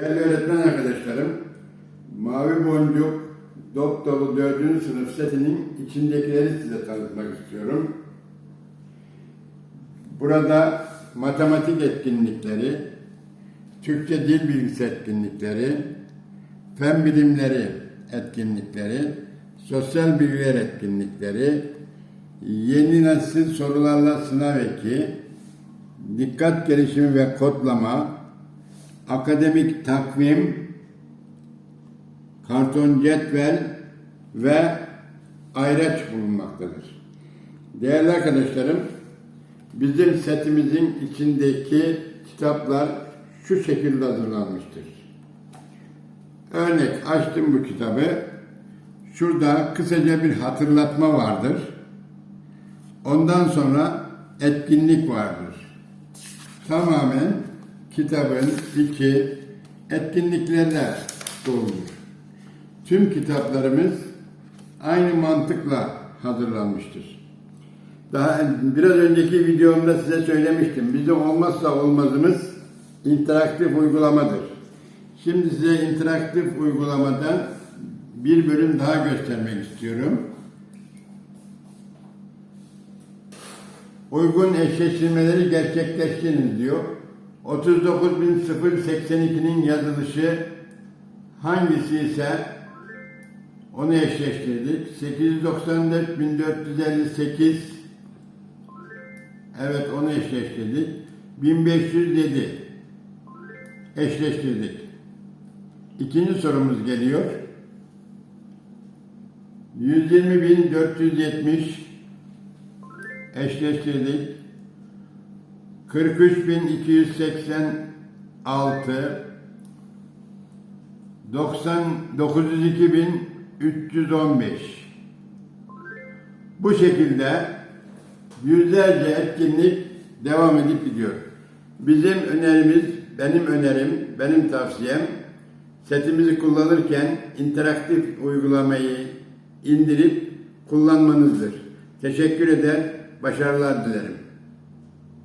Değerli öğretmen arkadaşlarım, Mavi Boncuk Dop Dolu 4. sınıf setinin içindekileri size tanıtmak istiyorum. Burada matematik etkinlikleri, Türkçe dil bilgisi etkinlikleri, fen bilimleri etkinlikleri, sosyal bilgiler etkinlikleri, yeni nesil sorularla sınav eki, dikkat gelişimi ve kodlama, akademik takvim, karton cetvel ve ayraç bulunmaktadır. Değerli arkadaşlarım, bizim setimizin içindeki kitaplar şu şekilde hazırlanmıştır. Örnek açtım bu kitabı. Şurada kısaca bir hatırlatma vardır. Ondan sonra etkinlik vardır. Tamamen kitabın içi etkinliklerle doludur. Tüm kitaplarımız aynı mantıkla hazırlanmıştır. Daha biraz önceki videomda size söylemiştim. Bizim olmazsa olmazımız interaktif uygulamadır. Şimdi size interaktif uygulamadan bir bölüm daha göstermek istiyorum. Uygun eşleştirmeleri gerçekleştiriniz diyor. 39.082'nin yazılışı hangisi ise onu eşleştirdik. 894.458 Evet onu eşleştirdik. 1507 eşleştirdik. İkinci sorumuz geliyor. 120.470 eşleştirdik. 43.286 902.315 Bu şekilde yüzlerce etkinlik devam edip gidiyor. Bizim önerimiz, benim önerim, benim tavsiyem setimizi kullanırken interaktif uygulamayı indirip kullanmanızdır. Teşekkür eder, başarılar dilerim.